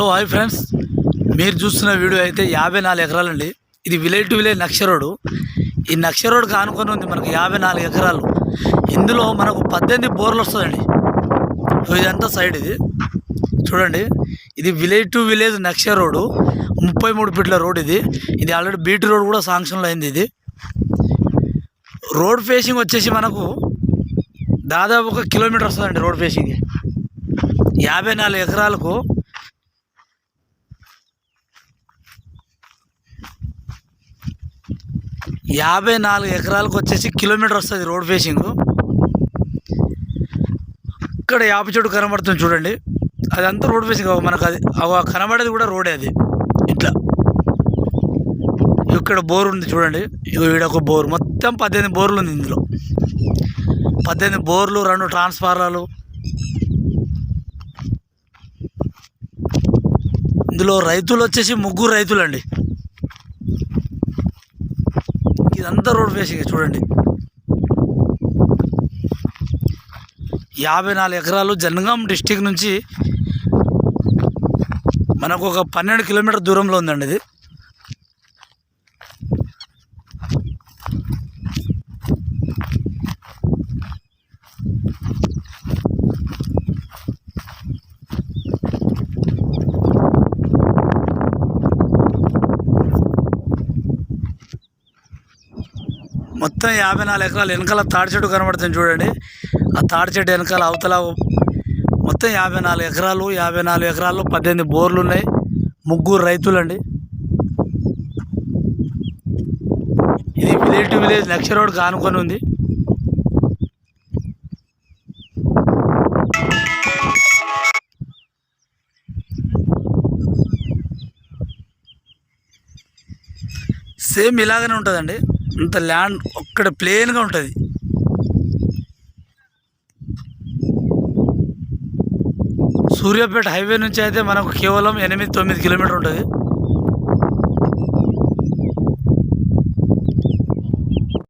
Hello hi friends. మీరు చూస్తున్న video అయితే యాభై నాలుగు ఎకరాలండి. ఇది విలేజ్ టు విలేజ్ నక్ష రోడ్డు. ఈ నక్ష రోడ్ ఆనుకొని ఉంది మనకు యాభై నాలుగు ఎకరాలు. ఇందులో మనకు పద్దెనిమిది బోర్లు వస్తుందండి ఇదంతా సైడ్ ఇది. చూడండి ఇది విలేజ్ టు విలేజ్ నక్ష రోడ్డు. ముప్పై మూడు ఫీట్ల రోడ్ ఇది. ఇది ఆల్రెడీ బీటీ రోడ్ కూడా శాంక్షన్లో అయింది ఇది. రోడ్ ఫేసింగ్ వచ్చేసి మనకు దాదాపు ఒక కిలోమీటర్ వస్తుందండి రోడ్ ఫేసింగ్. యాభై నాలుగు ఎకరాలకు యాభై నాలుగు ఎకరాలకు వచ్చేసి కిలోమీటర్ వస్తుంది రోడ్ ఫేసింగ్. ఇక్కడ యాప చెట్టు కనబడుతుంది చూడండి. అదంతా రోడ్ ఫేసింగ్ మనకు అది కనబడేది కూడా రోడే అది ఇట్లా. ఇక్కడ బోర్ ఉంది చూడండి. ఇగో ఈడ ఒక బోర్ మొత్తం పద్దెనిమిది బోర్లు ఉంది ఇందులో. పద్దెనిమిది బోర్లు రెండు ట్రాన్స్ఫార్మర్లు ఇందులో రైతులు వచ్చేసి ముగ్గురు రైతులు అండి ఇదంతా రోడ్ ఫేసింగ్ చూడండి. యాభై నాలుగు ఎకరాలు జనగాం డిస్టిక్ నుంచి మనకు ఒక పన్నెండు కిలోమీటర్ దూరంలో ఉందండి ఇది. మొత్తం యాభై నాలుగు ఎకరాలు వెనకాల తాడి చెట్టు కనబడుతుంది చూడండి. ఆ తాడి చెట్టు వెనకాల అవతల మొత్తం యాభై నాలుగు ఎకరాలు యాభై నాలుగు ఎకరాల్లో పద్దెనిమిది బోర్లు ఉన్నాయి. ముగ్గురు రైతులండి. ఇది విలేజ్ టు విలేజ్ లక్ష రోడ్ కానుకొని ఉంది. సేమ్ ఇలాగనే ఉంటుందండి. అంత ల్యాండ్ ఒక్కడ ప్లేన్గా ఉంటుంది. సూర్యాపేట హైవే నుంచి అయితే మనకు కేవలం ఎనిమిది తొమ్మిది కిలోమీటర్ ఉంటుంది.